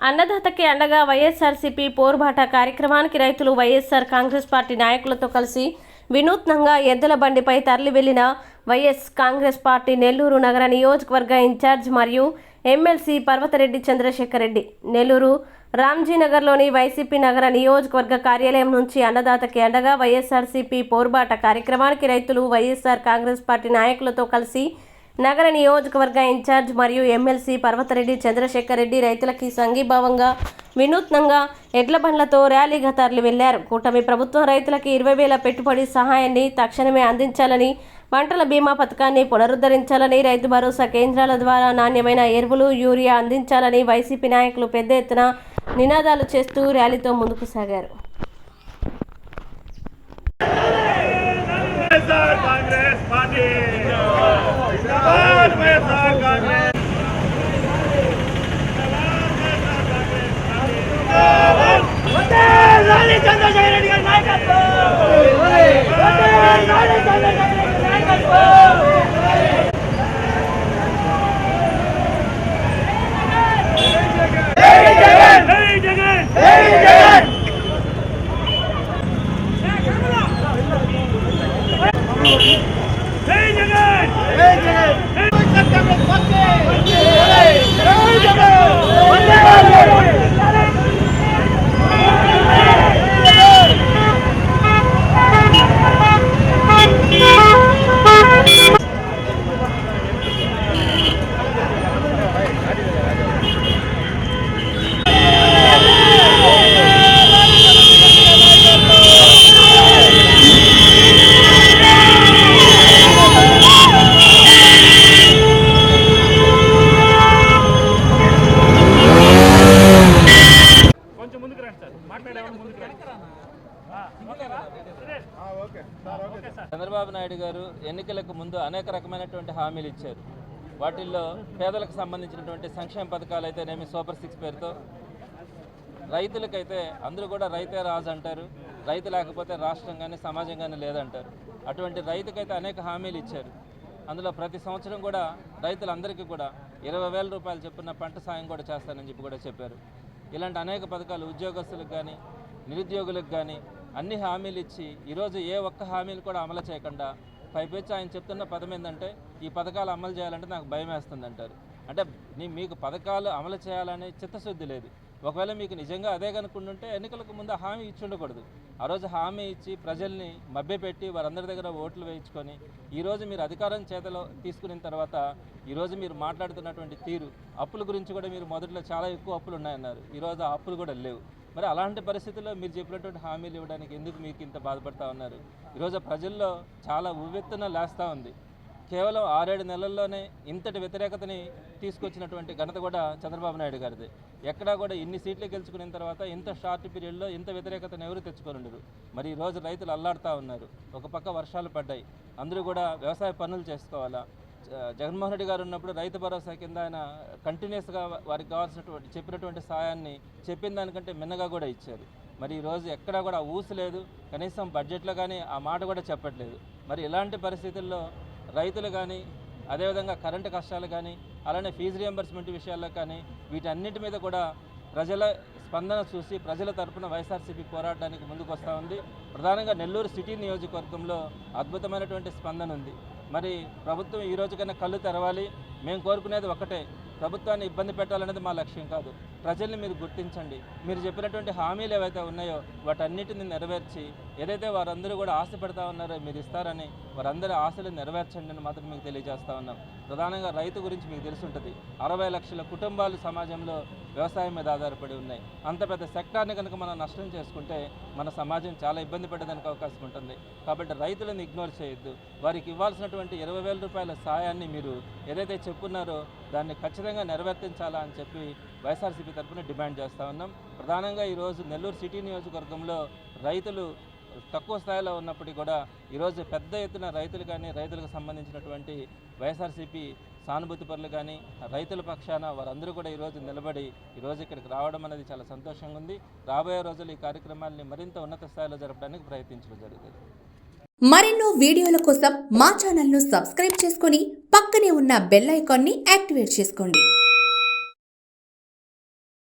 అన్నదాతకి అండగా వైఎస్ఆర్సీపీ పోరుబాట కార్యక్రమానికి రైతులు వైఎస్ఆర్ కాంగ్రెస్ పార్టీ నాయకులతో కలిసి వినూత్నంగా ఎద్దుల బండిపై తరలి వెళ్ళిన వైఎస్ కాంగ్రెస్ పార్టీ నెల్లూరు నగర నియోజకవర్గ ఇన్ఛార్జ్ మరియు ఎమ్మెల్సీ పర్వతరెడ్డి చంద్రశేఖర్ రెడ్డి నెల్లూరు రామ్జీనగర్లోని వైసీపీ నగర నియోజకవర్గ కార్యాలయం నుంచి అన్నదాతకి అండగా వైఎస్ఆర్సీపీ పోరుబాట కార్యక్రమానికి రైతులు వైఎస్ఆర్ కాంగ్రెస్ పార్టీ నాయకులతో కలిసి నగర నియోజకవర్గ ఇన్ఛార్జ్ మరియు ఎమ్మెల్సీ పర్వతరెడ్డి చంద్రశేఖర్ రెడ్డి రైతులకి సంఘీభావంగా వినూత్నంగా ఎడ్ల బండ్లతో ర్యాలీగా తరలి వెళ్ళారు. కూటమి ప్రభుత్వం రైతులకి ఇరవై వేల పెట్టుబడి సహాయాన్ని తక్షణమే అందించాలని పంటల బీమా పథకాన్ని పునరుద్ధరించాలని రైతు భరోసా కేంద్రాల ద్వారా నాణ్యమైన ఎరువులు యూరియా అందించాలని వైసీపీ నాయకులు పెద్ద ఎత్తున నినాదాలు చేస్తూ ర్యాలీతో ముందుకు సాగారు వైఎస్ఆర్ కాంగ్రెస్ పార్టీ జిందాబాద్ వైఎస్ఆర్ కాంగ్రెస్ రాణి చంద్రశేఖర రెడ్డి గారి నాయకత్వం చంద్రశేఖర రెడ్డి నాయకత్వం జై జగన్ చంద్రబాబు నాయుడు గారు ఎన్నికలకు ముందు అనేక రకమైనటువంటి హామీలు ఇచ్చారు. వాటిల్లో పేదలకు సంబంధించినటువంటి సంక్షేమ పథకాలు అయితేనేమి సూపర్ సిక్స్ పేరుతో రైతులకైతే అందరూ కూడా రైతే రాజు అంటారు రైతు లేకపోతే రాష్ట్రం కానీ సమాజం కానీ లేదంటారు. అటువంటి రైతుకైతే అనేక హామీలు ఇచ్చారు. అందులో ప్రతి సంవత్సరం కూడా రైతులందరికీ కూడా ఇరవై వేల రూపాయలు చొప్పున పంట సాయం కూడా చేస్తానని చెప్పి కూడా చెప్పారు. ఇలాంటి అనేక పథకాలు ఉద్యోగస్తులకు కానీ నిరుద్యోగులకు కానీ అన్ని హామీలు ఇచ్చి ఈరోజు ఏ ఒక్క హామీలు కూడా అమలు చేయకుండా పైపెచ్చి ఆయన చెప్తున్న పదం ఏంటంటే ఈ పథకాలు అమలు చేయాలంటే నాకు భయం వేస్తుంది అంటారు. అంటే నీ మీకు పథకాలు అమలు చేయాలనే చిత్తశుద్ధి లేదు. ఒకవేళ మీకు నిజంగా అదే కనుక్కుంటుంటే ఎన్నికలకు ముందు హామీ ఇచ్చి ఉండకూడదు. ఆ రోజు హామీ ఇచ్చి ప్రజల్ని మభ్యపెట్టి వారందరి దగ్గర ఓట్లు వేయించుకొని ఈరోజు మీరు అధికారం చేతలో తీసుకున్న తర్వాత ఈరోజు మీరు మాట్లాడుతున్నటువంటి తీరు అప్పుల గురించి కూడా మీరు మొదట్లో చాలా ఎక్కువ అప్పులు ఉన్నాయన్నారు. ఈరోజు ఆ అప్పులు కూడా లేవు. మరి అలాంటి పరిస్థితుల్లో మీరు చెప్పినటువంటి హామీలు ఇవ్వడానికి ఎందుకు మీకు ఇంత బాధపడతా ఉన్నారు? ఈరోజు ప్రజల్లో చాలా ఉవ్వెత్తున లేస్తూ ఉంది. కేవలం ఆరేడు నెలల్లోనే ఇంతటి వ్యతిరేకతని తీసుకొచ్చినటువంటి ఘనత కూడా చంద్రబాబు నాయుడు గారిది. ఎక్కడా కూడా ఇన్ని సీట్లు గెలుచుకున్న తర్వాత ఇంత షార్ట్ పీరియడ్లో ఇంత వ్యతిరేకతను ఎవరు తెచ్చుకోనుండరు. మరి ఈరోజు రోజు రైతులు అల్లాడుతూ ఉన్నారు. ఒక పక్క వర్షాలు పడ్డాయి. అందరూ కూడా వ్యవసాయ పనులు చేసుకోవాలా? జగన్మోహన్ రెడ్డి గారు ఉన్నప్పుడు రైతు భరోసా కింద ఆయన కంటిన్యూస్గా వారికి కావాల్సినటువంటి చెప్పినటువంటి సాయాన్ని చెప్పిన దానికంటే మిన్నగా కూడా ఇచ్చారు. మరి ఈరోజు రోజు ఎక్కడా కూడా ఊసు లేదు. కనీసం బడ్జెట్లో కానీ ఆ మాట కూడా చెప్పట్లేదు. మరి ఇలాంటి పరిస్థితుల్లో రైతులు కానీ అదేవిధంగా కరెంటు కష్టాలు కానీ అలానే ఫీజు రియంబర్స్మెంట్ విషయాల్లో కానీ వీటన్నిటి మీద కూడా ప్రజల స్పందన చూసి ప్రజల తరపున వైఎస్ఆర్సీపీ పోరాడడానికి ముందుకు వస్తూ ఉంది. ప్రధానంగా నెల్లూరు సిటీ నియోజకవర్గంలో అద్భుతమైనటువంటి స్పందన ఉంది. మరి ప్రభుత్వం ఈ రోజుకైనా కళ్ళు తెరవాలి. మేము కోరుకునేది ఒకటే ప్రభుత్వాన్ని ఇబ్బంది పెట్టాలనేది మా లక్ష్యం కాదు. ప్రజల్ని మీరు గుర్తించండి. మీరు చెప్పినటువంటి హామీలు ఏవైతే ఉన్నాయో వాటన్నిటిని నెరవేర్చి ఏదైతే వారందరూ కూడా ఆశపడతా ఉన్నారో మీరు ఇస్తారని వారందరి ఆశలు నెరవేర్చండి అని మాత్రం మీకు తెలియజేస్తా ఉన్నాం. ప్రధానంగా రైతు గురించి మీకు తెలుసుంటుంది. అరవై లక్షల కుటుంబాలు సమాజంలో వ్యవసాయం మీద ఆధారపడి ఉన్నాయి. అంత పెద్ద సెక్టార్ని కనుక మనం నష్టం చేసుకుంటే మన సమాజం చాలా ఇబ్బంది పడేదానికి అవకాశం ఉంటుంది. కాబట్టి రైతులను ఇగ్నోర్ చేయొద్దు. వారికి ఇవ్వాల్సినటువంటి ఇరవై వేల రూపాయల సాయాన్ని మీరు ఏదైతే చెప్పున్నారో దాన్ని ఖచ్చితంగా నెరవేర్తించాలా అని చెప్పి వైఎస్ఆర్సీపీ తరఫున డిమాండ్ చేస్తూ ఉన్నాం. ప్రధానంగా ఈరోజు నెల్లూరు సిటీ నియోజకవర్గంలో రైతులు తక్కువ స్థాయిలో ఉన్నప్పటికీ కూడా ఈరోజు పెద్ద ఎత్తున రైతులు కానీ రైతులకు సంబంధించినటువంటి వైఎస్ఆర్సీపీ సానుభూతి పరులు కానీ రైతుల పక్షాన వారందరూ కూడా ఈరోజు నిలబడి ఈరోజు ఇక్కడికి రావడం అనేది చాలా సంతోషంగా ఉంది. రాబోయే రోజులు ఈ కార్యక్రమాన్ని మరింత ఉన్నత స్థాయిలో జరపడానికి ప్రయత్నించడం జరుగుతుంది. మరెన్నో వీడియోల కోసం మా ఛానల్ను సబ్స్క్రైబ్ చేసుకొని పక్కనే ఉన్న బెల్ ఐకాన్ని యాక్టివేట్ చేసుకోండి.